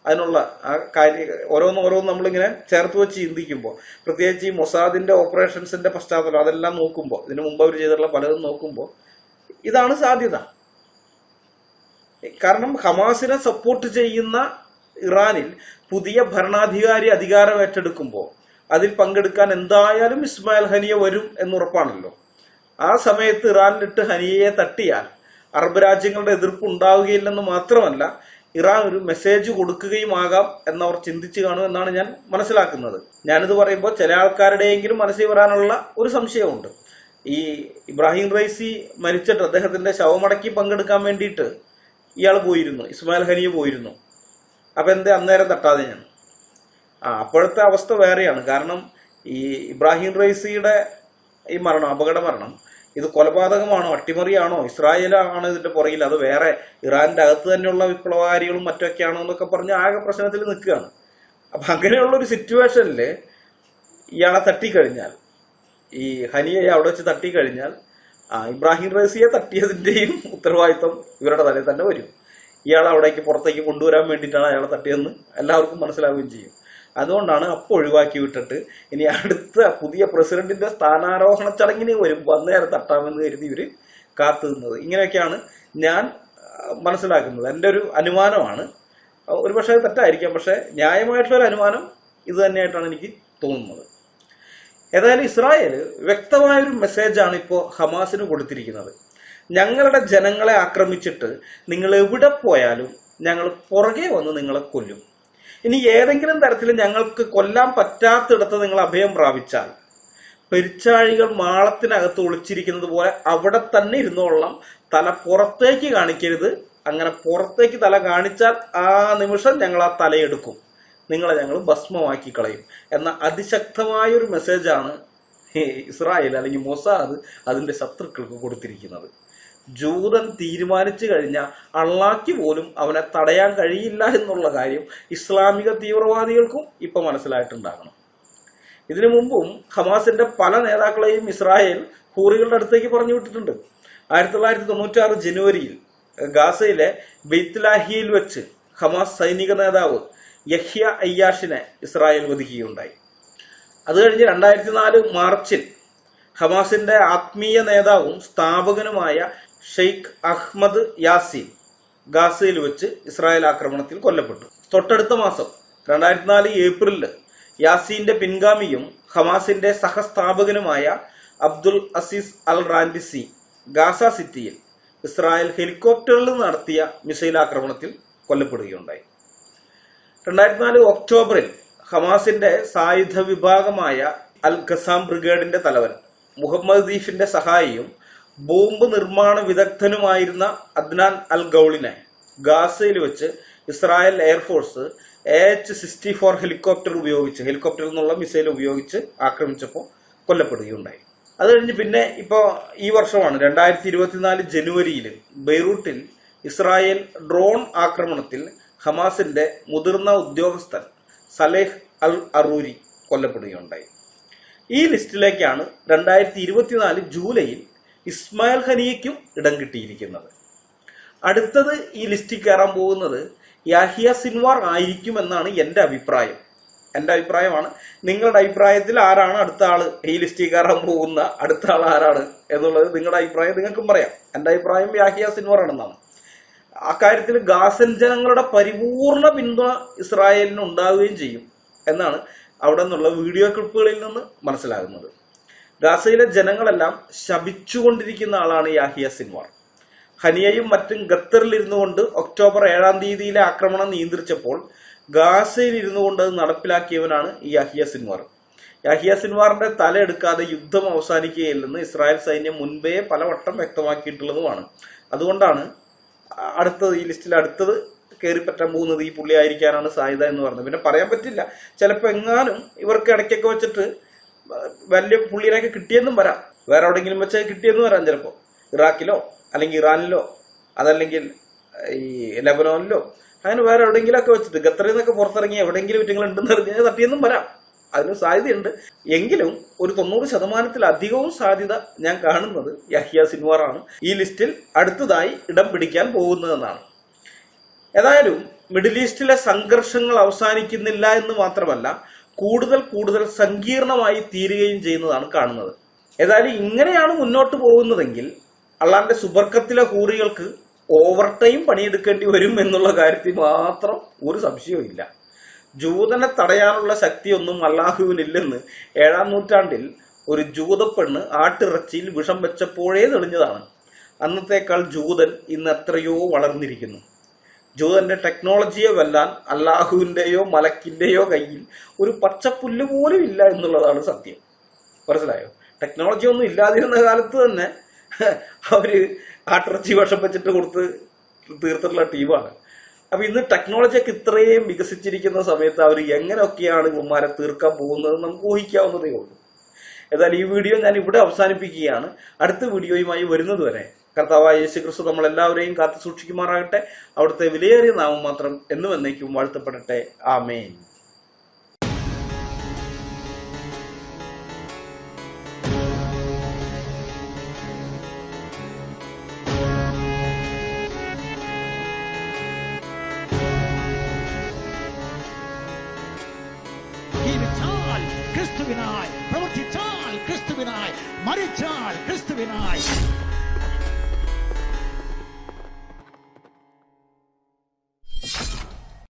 അതിനുള്ള ആ കാര്യ ഓരോന്ന് ഓരോന്ന് നമ്മളിങ്ങനെ ചേർത്ത് വെച്ച് ചിന്തിക്കുമ്പോൾ പ്രത്യേകിച്ച് ഈ മൊസാദിന്റെ ഓപ്പറേഷൻസിന്റെ പശ്ചാത്തലം അതെല്ലാം നോക്കുമ്പോൾ ഇതിനു മുമ്പ് അവർ ചെയ്തിട്ടുള്ള പലതും നോക്കുമ്പോൾ ഇതാണ് സാധ്യത. കാരണം ഹമാസിനെ സപ്പോർട്ട് ചെയ്യുന്ന ഇറാനിൽ പുതിയ ഭരണാധികാരി അധികാരം ഏറ്റെടുക്കുമ്പോൾ അതിൽ പങ്കെടുക്കാൻ എന്തായാലും ഇസ്മായിൽ ഹനിയ വരും എന്നുറപ്പാണല്ലോ. ആ സമയത്ത് ഇറാനിലിട്ട് ഹനിയയെ തട്ടിയാൽ അറബ് രാജ്യങ്ങളുടെ എതിർപ്പ് ഉണ്ടാവുകയില്ലെന്ന് മാത്രമല്ല ഇറാൻ ഒരു മെസ്സേജ് കൊടുക്കുകയും ആകാം എന്നവർ ചിന്തിച്ചു കാണും എന്നാണ് ഞാൻ മനസ്സിലാക്കുന്നത്. ഞാനിത് പറയുമ്പോൾ ചില ആൾക്കാരുടെയെങ്കിലും മനസ്സിൽ വരാനുള്ള ഒരു സംശയമുണ്ട്. ഈ ഇബ്രാഹിം റൈസി മരിച്ചിട്ട് അദ്ദേഹത്തിന്റെ ശവമടക്കി പങ്കെടുക്കാൻ വേണ്ടിയിട്ട് ഇയാൾ പോയിരുന്നു ഇസ്മായിൽ ഹനിയ പോയിരുന്നു. അപ്പൊ എന്തേ അന്നേരം തട്ടാതെ ഞാൻ? അപ്പോഴത്തെ അവസ്ഥ വേറെയാണ്. കാരണം ഈ ഇബ്രാഹിം റൈസിയുടെ ഈ മരണം അപകട മരണം ഇത് കൊലപാതകമാണോ അട്ടിമറിയാണോ ഇസ്രായേലാണോ ഇതിന്റെ പുറകിൽ അത് വേറെ ഇറാന്റെ അകത്ത് തന്നെയുള്ള വിപ്ലവകാരികളും മറ്റൊക്കെയാണോ എന്നൊക്കെ പറഞ്ഞ് ആകെ പ്രശ്നത്തിൽ നിൽക്കുകയാണ്. അപ്പൊ അങ്ങനെയുള്ള ഒരു സിറ്റുവേഷനിൽ ഇയാളെ തട്ടിക്കഴിഞ്ഞാൽ ഈ ഹനിയെ അവിടെ വെച്ച് തട്ടിക്കഴിഞ്ഞാൽ ഇബ്രാഹിം റൈസിയെ തട്ടിയതിന്റെയും ഉത്തരവാദിത്വം ഇവരുടെ തലയിൽ തന്നെ വരും. ഇയാളെ അവിടേക്ക് പുറത്തേക്ക് കൊണ്ടുവരാൻ വേണ്ടിയിട്ടാണ് അയാളെ തട്ടിയതെന്ന് എല്ലാവർക്കും മനസ്സിലാവുകയും ചെയ്യും. അതുകൊണ്ടാണ് അപ്പോൾ ഒഴിവാക്കി വിട്ടിട്ട് ഇനി അടുത്ത പുതിയ പ്രസിഡന്റിന്റെ സ്ഥാനാരോഹണ ചടങ്ങിന് വരും. വന്നേരം തട്ടാമെന്ന് കരുതി ഇവർ കാത്തു നിന്നത്. ഇങ്ങനെയൊക്കെയാണ് ഞാൻ മനസ്സിലാക്കുന്നത്. എന്റെ ഒരു അനുമാനമാണ്. ഒരുപക്ഷെ തെറ്റായിരിക്കാം. പക്ഷേ ന്യായമായിട്ടുള്ള ഒരു അനുമാനം ഇത് തന്നെയായിട്ടാണ് എനിക്ക് തോന്നുന്നത്. ഏതായാലും ഇസ്രായേൽ വ്യക്തമായൊരു മെസ്സേജാണ് ഇപ്പോൾ ഹമാസിന് കൊടുത്തിരിക്കുന്നത്. ഞങ്ങളുടെ ജനങ്ങളെ ആക്രമിച്ചിട്ട് നിങ്ങൾ എവിടെ പോയാലും ഞങ്ങൾ പുറകെ വന്ന് നിങ്ങളെ കൊല്ലും. ഇനി ഏതെങ്കിലും തരത്തിൽ ഞങ്ങൾക്ക് കൊല്ലാൻ പറ്റാത്തിടത്ത് നിങ്ങൾ അഭയം പ്രാപിച്ചാൽ പെരിച്ചാഴികൾ മാളത്തിനകത്ത് ഒളിച്ചിരിക്കുന്നത് പോലെ അവിടെ തന്നെ ഇരുന്നോളം തല പുറത്തേക്ക് കാണിക്കരുത്. അങ്ങനെ പുറത്തേക്ക് തല കാണിച്ചാൽ ആ നിമിഷം ഞങ്ങൾ ആ തലയെടുക്കും. നിങ്ങളെ ഞങ്ങൾ ഭസ്മമാക്കി കളയും. എന്ന അതിശക്തമായ ഒരു മെസ്സേജാണ് ഇസ്രായേൽ അല്ലെങ്കിൽ മൊസാദ് അതിന്റെ ശത്രുക്കൾക്ക് കൊടുത്തിരിക്കുന്നത്. ജൂതൻ തീരുമാനിച്ചു കഴിഞ്ഞാൽ അള്ളാക്ക് പോലും അവനെ തടയാൻ കഴിയില്ല എന്നുള്ള കാര്യം ഇസ്ലാമിക തീവ്രവാദികൾക്കും ഇപ്പൊ മനസ്സിലായിട്ടുണ്ടാകണം. ഇതിനു മുമ്പും ഹമാസിന്റെ പല നേതാക്കളെയും ഇസ്രായേൽ ഹൂറികളുടെ അടുത്തേക്ക് പറഞ്ഞു വിട്ടിട്ടുണ്ട്. ആയിരത്തി തൊള്ളായിരത്തി തൊണ്ണൂറ്റാറ് ജനുവരിയിൽ ഗാസയിലെ ബെയ്ത്ലാഹിയിൽ വെച്ച് ഹമാസ് സൈനിക നേതാവ് യഹ്യ അയ്യാഷിനെ ഇസ്രായേൽ വധിക്കുകയുണ്ടായി. അത് കഴിഞ്ഞ് രണ്ടായിരത്തി നാല് മാർച്ചിൽ ഹമാസിന്റെ ആത്മീയ നേതാവും സ്ഥാപകനുമായ ഷെയ്ഖ് അഹ്മദ് യാസീൻ ഗാസയിൽ വെച്ച് ഇസ്രായേൽ ആക്രമണത്തിൽ കൊല്ലപ്പെട്ടു. തൊട്ടടുത്ത മാസം രണ്ടായിരത്തി നാല് ഏപ്രിലിൽ യാസീന്റെ പിൻഗാമിയും ഹമാസിന്റെ സഹസ്ഥാപകനുമായ Abdul Aziz al Rantisi Gaza സിറ്റിയിൽ ഇസ്രായേൽ ഹെലികോപ്റ്ററിൽ നടത്തിയ മിസൈൽ ആക്രമണത്തിൽ കൊല്ലപ്പെടുകയുണ്ടായി. രണ്ടായിരത്തി നാല് ഒക്ടോബറിൽ ഹമാസിന്റെ സായുധ വിഭാഗമായ അൽ ഖസാം ബ്രിഗേഡിന്റെ തലവൻ മുഹമ്മദ് ദീഫിന്റെ സഹായിയും ബോംബ് നിർമ്മാണ വിദഗ്ധനുമായിരുന്ന അദ്നാൻ അൽ ഗൌളിനെ ഗാസയിൽ വെച്ച് Israel air force A H sixty four helicopter ഉപയോഗിച്ച് ഹെലികോപ്റ്ററിൽ നിന്നുള്ള മിസൈൽ ഉപയോഗിച്ച് ആക്രമിച്ചപ്പോൾ കൊല്ലപ്പെടുകയുണ്ടായി. അത് കഴിഞ്ഞ് പിന്നെ ഇപ്പോൾ ഈ വർഷമാണ് രണ്ടായിരത്തി ഇരുപത്തിനാല് ജനുവരിയിൽ ബെയ്റൂട്ടിൽ ഇസ്രായേൽ ഡ്രോൺ ആക്രമണത്തിൽ ഹമാസിന്റെ മുതിർന്ന ഉദ്യോഗസ്ഥൻ സലേഹ് അൽ അറൂരി കൊല്ലപ്പെടുകയുണ്ടായി. ഈ ലിസ്റ്റിലേക്കാണ് രണ്ടായിരത്തി ഇരുപത്തിനാല് ജൂലൈയിൽ ഇസ്മായിൽ ഹനിയയ്ക്കും ഇടം കിട്ടിയിരിക്കുന്നത്. അടുത്തത് ഈ ലിസ്റ്റിൽ കയറാൻ പോകുന്നത് യാഹിയ സിൻവാർ ആയിരിക്കും എന്നാണ് എന്റെ അഭിപ്രായം. എന്റെ അഭിപ്രായമാണ്. നിങ്ങളുടെ അഭിപ്രായത്തിൽ ആരാണ് അടുത്ത ആൾ? ഈ ലിസ്റ്റിൽ കയറാൻ പോകുന്ന അടുത്ത ആൾ ആരാണ് എന്നുള്ളത് നിങ്ങളുടെ അഭിപ്രായം നിങ്ങൾക്കും പറയാം. എന്റെ അഭിപ്രായം യാഹിയ സിൻവാർ ആണെന്നാണ്. അക്കാര്യത്തിൽ ഗാസൻ ജനങ്ങളുടെ പരിപൂർണ പിന്തുണ ഇസ്രായേലിന് ഉണ്ടാവുകയും ചെയ്യും എന്നാണ് അവിടെ നിന്നുള്ള വീഡിയോ ക്ലിപ്പുകളിൽ നിന്ന് മനസ്സിലാകുന്നത്. ഗാസയിലെ ജനങ്ങളെല്ലാം ശപിച്ചുകൊണ്ടിരിക്കുന്ന ആളാണ് യാഹിയ സിൻവാർ. ഹനിയയും മറ്റും ഖത്തറിൽ ഇരുന്നു കൊണ്ട് ഒക്ടോബർ ഏഴാം തീയതിയിലെ ആക്രമണം നിയന്ത്രിച്ചപ്പോൾ ഗാസയിൽ ഇരുന്നു കൊണ്ട് അത് നടപ്പിലാക്കിയവനാണ് ഈ യാഹിയ സിൻവാർ. യാഹിയ സിൻവാറിന്റെ തല എടുക്കാതെ യുദ്ധം അവസാനിക്കുകയില്ലെന്ന് ഇസ്രായേൽ സൈന്യം മുൻപേ പലവട്ടം വ്യക്തമാക്കിയിട്ടുള്ളതുമാണ്. അതുകൊണ്ടാണ് അടുത്തത് ഈ ലിസ്റ്റിൽ അടുത്തത് കയറിപ്പറ്റാൻ പോകുന്നത് ഈ പുള്ളി ആയിരിക്കാനാണ് സാധ്യത എന്ന് പറഞ്ഞത്. പിന്നെ പറയാൻ പറ്റില്ല. ചിലപ്പോൾ എങ്ങാനും ഇവർക്ക് ഇടയ്ക്കൊക്കെ വെച്ചിട്ട് വലിയ പുള്ളിനെയൊക്കെ കിട്ടിയെന്നും വരാം. വേറെ എവിടെയെങ്കിലും വെച്ച് കിട്ടിയെന്നും വരാം ചിലപ്പോൾ ഇറാഖിലോ അല്ലെങ്കിൽ ഇറാനിലോ അതല്ലെങ്കിൽ ഈ ലെബനോനിലോ അങ്ങനെ വേറെ എവിടെയെങ്കിലുമൊക്കെ വെച്ചിട്ട് ഖത്തറിൽ നിന്നൊക്കെ പുറത്തിറങ്ങി എവിടെയെങ്കിലും കുറ്റങ്ങൾ ഉണ്ടെന്ന് അറിഞ്ഞാൽ തട്ടിയെന്നും വരാം. അതിന് സാധ്യതയുണ്ട്. എങ്കിലും ഒരു തൊണ്ണൂറ് ശതമാനത്തിലധികവും സാധ്യത ഞാൻ കാണുന്നത് യഹിയ സിൻവാറാണ്. ഈ ലിസ്റ്റിൽ അടുത്തതായി ഇടം പിടിക്കാൻ പോകുന്നതെന്നാണ്. ഏതായാലും മിഡിൽ ഈസ്റ്റിലെ സംഘർഷങ്ങൾ അവസാനിക്കുന്നില്ല എന്ന് മാത്രമല്ല കൂടുതൽ കൂടുതൽ സങ്കീർണമായി തീരുകയും ചെയ്യുന്നതാണ് കാണുന്നത്. ഏതായാലും ഇങ്ങനെയാണ് മുന്നോട്ട് പോകുന്നതെങ്കിൽ അള്ളാന്റെ സുബർക്കത്തിലെ ഹൂറികൾക്ക് ഓവർ ടൈം പണിയെടുക്കേണ്ടി വരും എന്നുള്ള കാര്യത്തിൽ മാത്രം ഒരു സംശയവും ഇല്ല. ജൂതനെ തടയാനുള്ള ശക്തിയൊന്നും അള്ളാഹുവിനില്ലെന്ന് ഏഴാം നൂറ്റാണ്ടിൽ ഒരു ജൂതപ്പെണ്ണ് ആട്ടിറച്ചിയിൽ വിഷം വെച്ചപ്പോഴേ തെളിഞ്ഞതാണ്. അന്നത്തേക്കാൾ ജൂതൻ ഇന്ന് എത്രയോ വളർന്നിരിക്കുന്നു. ജൂതന്റെ ടെക്നോളജിയെ വെല്ലാൻ അള്ളാഹുവിന്റെയോ മലക്കിന്റെയോ കയ്യിൽ ഒരു പച്ചപ്പുല്ല് പോലും ഇല്ല എന്നുള്ളതാണ് സത്യം. മനസ്സിലായോ? ടെക്നോളജി ഒന്നും ഇല്ലാതിരുന്ന കാലത്ത് തന്നെ അവർ ആട്ടിറച്ചി വിഷം വെച്ചിട്ട് കൊടുത്ത് തീർത്തിട്ടുള്ള ടീമാണ് അപ്പൊ ഇന്ന് ടെക്നോളജിയൊക്കെ ഇത്രയും വികസിച്ചിരിക്കുന്ന സമയത്ത് അവർ എങ്ങനെയൊക്കെയാണ് ഇവന്മാരെ തീർക്കാൻ പോകുന്നത് നമുക്ക് ഊഹിക്കാവുന്നതേ ഉള്ളൂ. ഏതായാലും ഈ വീഡിയോ ഞാൻ ഇവിടെ അവസാനിപ്പിക്കുകയാണ്. അടുത്ത വീഡിയോയുമായി വരുന്നത് വരെ കർത്താവായ യേശു ക്രിസ്തു നമ്മളെല്ലാവരെയും കാത്തു സൂക്ഷിക്കുമാറാകട്ടെ. അവിടുത്തെ വിലയേറിയ നാമം മാത്രം എന്നും എന്നേക്കും വാഴ്ത്തപ്പെടട്ടെ. ആമേൻ.